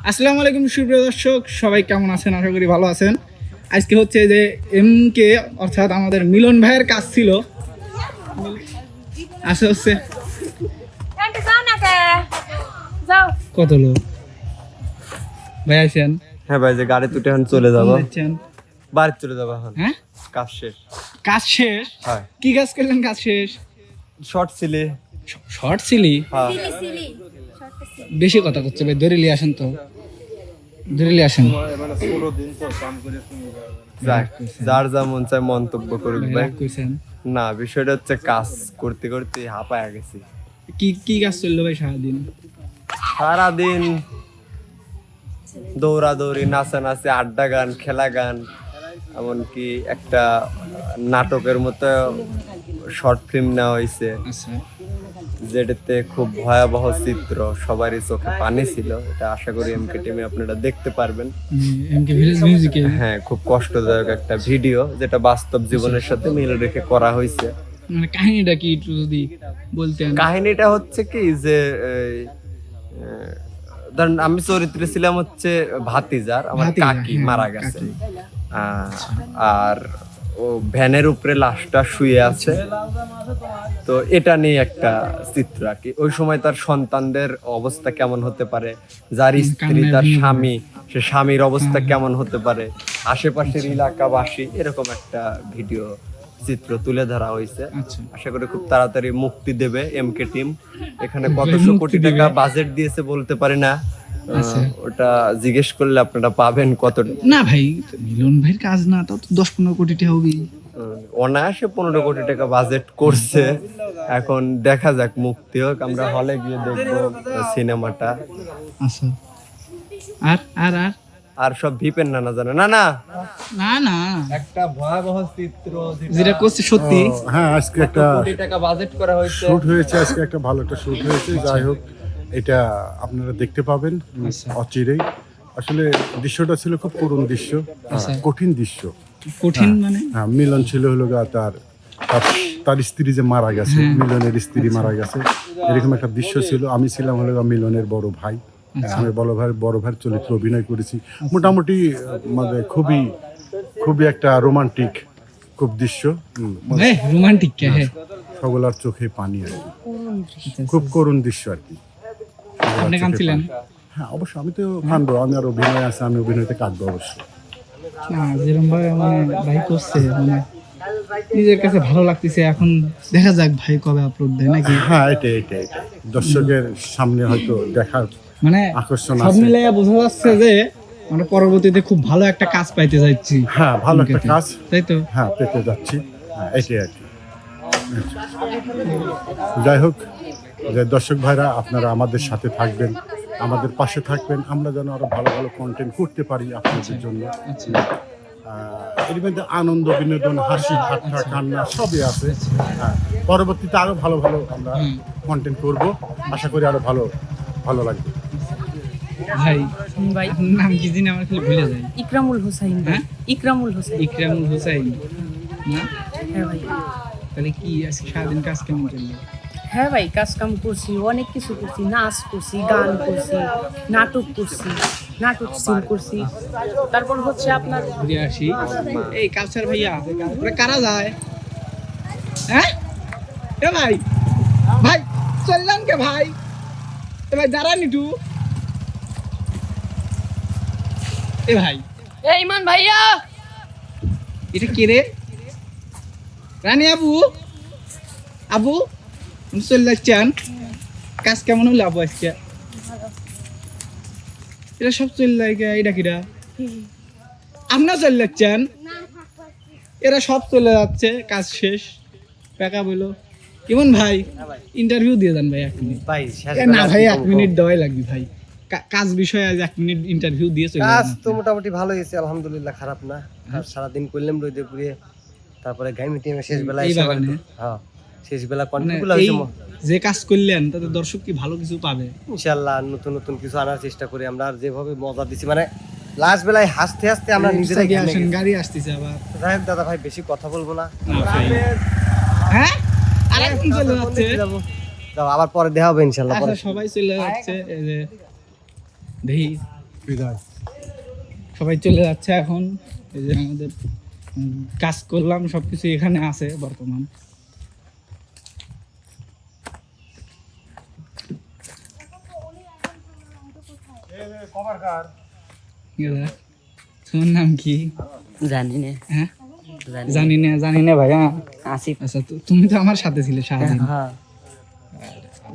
আসসালামু আলাইকুম সুপ্রিয় দর্শক। সবাই কেমন আছেন? আশা করি ভালো আছেন। আজকে হচ্ছে যে এম কে অর্থাৎ আমাদের মিলন ভাইয়ের কাজ ছিল। আসে হচ্ছে। আন্টি যাও না কে যাও কত লোক? ভাই আছেন হ্যাঁ ভাই যে গাড়ি তুটে এখন চলে যাব। বাড়ি চলে যাব এখন। হ্যাঁ? কাজ শেষ। কাজ শেষ? হ্যাঁ। কি কাজ করলেন কাজ শেষ? শর্ট ছিলে শর্ট ছিলি হ্যাঁ। Silly silly. বেশি কথা করছে ভাই ধরে নিয়ে আসেন তো। ধরে আসেন। যার যা মন চায় মন্তব্য করুক না বিষয়টা হচ্ছে কাজ করতে করতে হাঁপায়া গেছি। কি কি কাজ চলল ভাই সারাদিন? সারাদিন দৌড়াদৌড়ি নাচানাচি আড্ডা গান খেলা গান এমনকি একটা নাটকের মতো শর্ট ফিল্ম নেওয়া হয়েছে আচ্ছা। যেটাতে খুব ভয়াবহ চিত্র সবারই চোখে পানি ছিল এটা আশা করি এমকে টিমে আপনারা দেখতে পারবেন। এম ভিলেজ মিউজিকে হ্যাঁ খুব কষ্টদায়ক একটা ভিডিও যেটা বাস্তব জীবনের সাথে মিল রেখে করা হয়েছে। মানে কাহিনীটা কি একটু যদি বলতেন? কাহিনীটা হচ্ছে কি যে ধরেন আমি চরিত্রে ছিলাম হচ্ছে ভাতিজার আমার কাকি হ্যাঁ, মারা গেছে। আর ও ভ্যানের উপরে লাশটা শুয়ে আছে। তো এটা নিয়ে একটা চিত্র আর কি। ওই সময় তার সন্তানদের অবস্থা কেমন হতে পারে? যার স্ত্রী তার স্বামী সে স্বামীর অবস্থা কেমন হতে পারে? আশেপাশের এলাকাবাসী এরকম একটা ভিডিও চিত্র তুলে ধরা হয়েছে। আচ্ছা। আশা করি খুব তাড়াতাড়ি মুক্তি দেবে এমকে টিম এখানে কতশো কোটি টাকা বাজেট দিয়েছে বলতে পারি না। ওটা জিজ্ঞেস করলে আপনারা পাবেন কত না ভাই মিলন ভাইয়ের কাজ না তাও তো দশ পনেরো কোটি টাকা হবে অনায়াসে পনেরো কোটি টাকা বাজেট করছে। এখন দেখা যাক মুক্তি হোক আমরা হলে গিয়ে দেখব সিনেমাটা আচ্ছা। আর আর আর? আর সব ভিপেন না না জানে। না না। না না। একটা ভয়াবহ চিত্র যেটা করছে সত্যি। হ্যাঁ আজকে একটা কোটি টাকা বাজেট করা হয়েছে। শুট হয়েছে আজকে একটা ভালো একটা শুট হয়েছে। যাই হোক এটা আপনারা দেখতে পাবেন আচ্ছা। অচিরেই। আসলে দৃশ্যটা ছিল খুব করুণ দৃশ্য আচ্ছা। কঠিন দৃশ্য। কঠিন মানে? হ্যাঁ মিলন ছিল হলো গা তার তার- তার স্ত্রী যে মারা গেছে হ্যাঁ। মিলনের স্ত্রী মারা গেছে। এরকম একটা দৃশ্য ছিল। আমি ছিলাম হলো গা মিলনের বড় ভাই। আচ্ছা। আমি বড় ভাই বড় ভাইয়ের চরিত্র অভিনয় করেছি। মোটামুটি মানে খুবই খুবই একটা রোমান্টিক খুব দৃশ্য। হ্যাঁ রোমান্টিক হ্যাঁ। সকলার চোখে পানি আর কি। খুব করুণ দৃশ্য আর কি। আপনি কাঁদছিলেন হ্যাঁ অবশ্যই আমি তো কাঁদবো আমি আর অভিনয় আছে আমি অভিনয়তে কাঁদবো অবশ্যই। না যেরকম ভাবে মানে ভাই করছে মানে নিজের কাছে ভালো লাগতেছে এখন দেখা যাক ভাই কবে আপলোড দেয় নাকি? হ্যাঁ এটাই এটাই এটাই। দর্শকের সামনে হয়তো দেখার মানে আকর্ষণ সব মিলাইয়া বোঝা যাচ্ছে যে আমরা পরবর্তীতে খুব ভালো একটা কাজ পাইতে যাচ্ছি। হ্যাঁ ভালো একটা কাজ। তাই তো? হ্যাঁ পেতে যাচ্ছি। হ্যাঁ এটাই আর কি। যাই হোক যে দর্শক ভাইরা আপনারা আমাদের সাথে থাকবেন আমাদের পাশে থাকবেন। আমরা যেন আরও ভালো ভালো কন্টেন্ট করতে পারি আপনাদের জন্য। আচ্ছা। এর মধ্যে আনন্দ বিনোদন হাসি ঠাট্টা কান্না সবই আছে। হ্যাঁ পরবর্তীতে আরও ভালো ভালো আমরা কন্টেন্ট করব। আশা করি আরও ভালো ভালো লাগবে। ভাই ভাই নাম কি দিন আমার খালি ভুলে যাই ইকরামুল হোসাইন হ্যাঁ? ইকরামুল হোসাইন। ইকরামুল হুসাইন। না? হ্যাঁ ভাই। তাহলে কি আজকে সারাদিন কাজ কেমন চলল? হ্যাঁ ভাই কাজ কাম করছি অনেক কিছু করছি নাচ করছি গান করছি নাটক করছি নাটক সিন করছি। তারপর হচ্ছে আপনার ঘুরে আসি। এই কালচার ভাইয়া ওরা কারা যায়? হ্যাঁ? এ ভাই ভাই চললাম কে ভাই? এ ভাই দাঁড়ান একটু এ ভাই। এই ইমান ভাইয়া। এটা কে রে? রানী আবু। আবু? চলে যাচ্ছেন কাজ কেমন হলো আবু আজকে? এটা সব চলে লাগে এটা কিরা? আপনার চলে যাচ্ছেন এরা সব চলে যাচ্ছে কাজ শেষ। টাকা বলো। কেমন ভাই ইন্টারভিউ দিয়ে দেন ভাই এক মিনিট ভাই না ভাই এক মিনিট দেওয়াই লাগবে ভাই। কাজ বিষয়ে আজ এক মিনিট ইন্টারভিউ দিয়ে চলে কাজ তো মোটামুটি ভালো হয়েছে আলহামদুলিল্লাহ খারাপ না। সারাদিন করলাম রোদে পুড়িয়ে তারপরে গাইমি টিমে শেষ বেলা এই এসে আবার- বাগানে? হ্যাঁ। শেষ বেলা মানে যে কাজ করলেন তাতে দর্শক কি ভালো কিছু পাবে? ইনশাল্লাহ নতুন নতুন কিছু আনার চেষ্টা করি আমরা। আর যেভাবে মজা দিছি মানে লাস্ট বেলায় হাসতে হাসতে আমরা নিজেরাই আসেন গাড়ি আসতেছে আবার। যাই হোক দাদা ভাই বেশি কথা বলব না। হ্যাঁ? চলে যাচ্ছে? যাও, আবার পরে দেখা হবে ইনশাল্লাহ পরে। আচ্ছা সবাই চলে যাচ্ছে এই যে দেখি। বিদায়। সবাই চলে যাচ্ছে এখন। এই যে আমাদের কাজ করলাম সবকিছু এখানে আছে বর্তমান। এরা, তোমার নাম কি? জানি না হ্যাঁ? জানি জানি না জানি না ভাইয়া। আসিফ। আচ্ছা তো তুমি তো আমার সাথে ছিলে সারাদিন। হ্যাঁ।